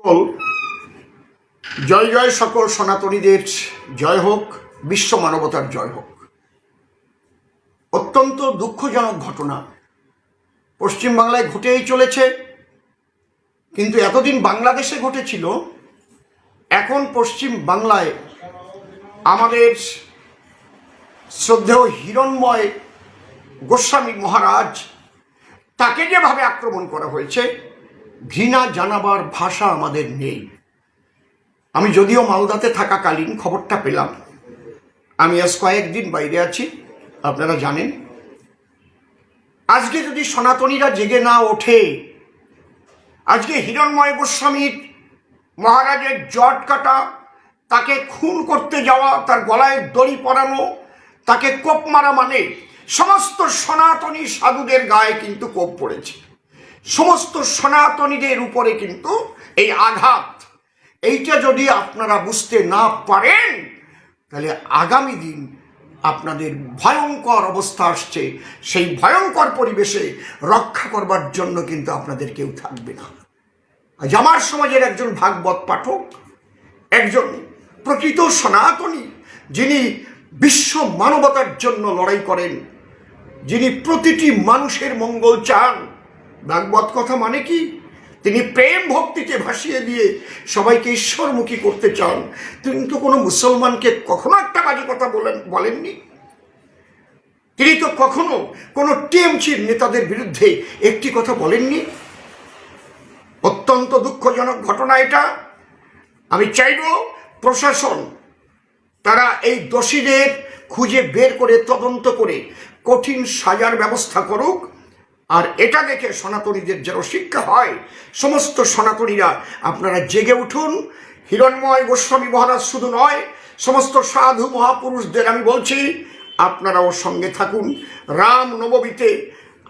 সকল, জয় জয় সকল সনাতনীদের জয় হোক, বিশ্ব মানবতার জয় হোক। অত্যন্ত দুঃখজনক ঘটনা। পশ্চিমবাংলায় ঘটেই চলেছে, কিন্তু এতদিন বাংলাদেশে ঘটেছিল, এখন পশ্চিম বাংলায় আমাদের শ্রদ্ধেয় হিরণময় গোস্বামী মহারাজ তাকে যেভাবে আক্রমণ করা হয়েছে ঘৃণা জানাবার ভাষা আমাদের নেই। আমি যদিও মালদাতে থাকাকালীন খবরটা পেলাম। আমি আজ কয়েকদিন বাইরে আছি, আপনারা জানেন। আজকে যদি সনাতনীরা জেগে না ওঠে, আজকে হিরণময় গোস্বামীর মহারাজের জট কাটা, তাকে খুন করতে যাওয়া, তার গলায় দড়ি পরানো, তাকে কোপ মারা মানে সমস্ত সনাতনী সাধুদের গায়ে কিন্তু কোপ পড়েছে। সমস্ত সনাতনীদের উপরে কিন্তু এই আঘাত। এইটা যদি আপনারা বুঝতে না পারেন, তাহলে আগামী দিন আপনাদের ভয়ঙ্কর অবস্থা আসছে। সেই ভয়ঙ্কর পরিবেশে রক্ষা করবার জন্য কিন্তু আপনাদের কেউ থাকবে না। আজ আমার সমাজের একজন ভাগবত পাঠক, একজন প্রকৃত সনাতনী, যিনি বিশ্ব মানবতার জন্য লড়াই করেন, যিনি প্রতিটি মানুষের মঙ্গল চান ভাগবত কথা মানে কি? তিনি প্রেম ভক্তিতে ভাসিয়ে দিয়ে সবাইকে ঈশ্বরমুখী করতে চান। তিনি তো কোনো মুসলমানকে কখনো একটা বাজে কথা বলেন, বলেননি। তিনি তো কখনো কোনো টিএমসির নেতাদের বিরুদ্ধে একটি কথা বলেননি। অত্যন্ত দুঃখজনক ঘটনা এটা। আমি চাইব প্রশাসন, তারা এই দোষীদের খুঁজে বের করে তদন্ত করে কঠিন সাজার ব্যবস্থা করুক। আর এটা দেখে সনাতনীদের যেন শিক্ষা হয়, সমস্ত সনাতনীরা আপনারা জেগে উঠুন। হিরণময় গোস্বামী মহারাজ শুধু নয়, সমস্ত সাধু মহাপুরুষদের আমি বলছি, আপনারাও সঙ্গে থাকুন। রাম নবমীতে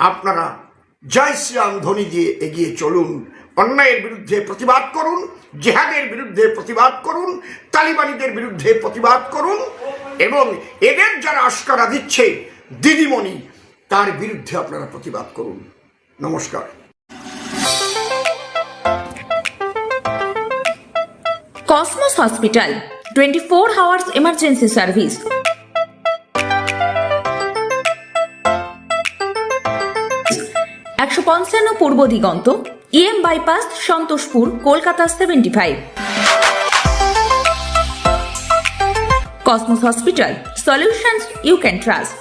আপনারা জয় শ্রীরাম ধ্বনি দিয়ে এগিয়ে চলুন। অন্যায়ের বিরুদ্ধে প্রতিবাদ করুন, জেহাদের বিরুদ্ধে প্রতিবাদ করুন, তালিবানিদের বিরুদ্ধে প্রতিবাদ করুন এবং এদের যারা আস্কারা দিচ্ছে, দিদিমণি তার বিরুদ্ধে আপনারা প্রতিবাদ করুন। নমস্কার। Cosmos hospital twenty four hours emergency service একশো পঞ্চান্ন Purba Diganta EM bypass Santoshpur, Kolkata seventy five Cosmos hospital solutions you can trust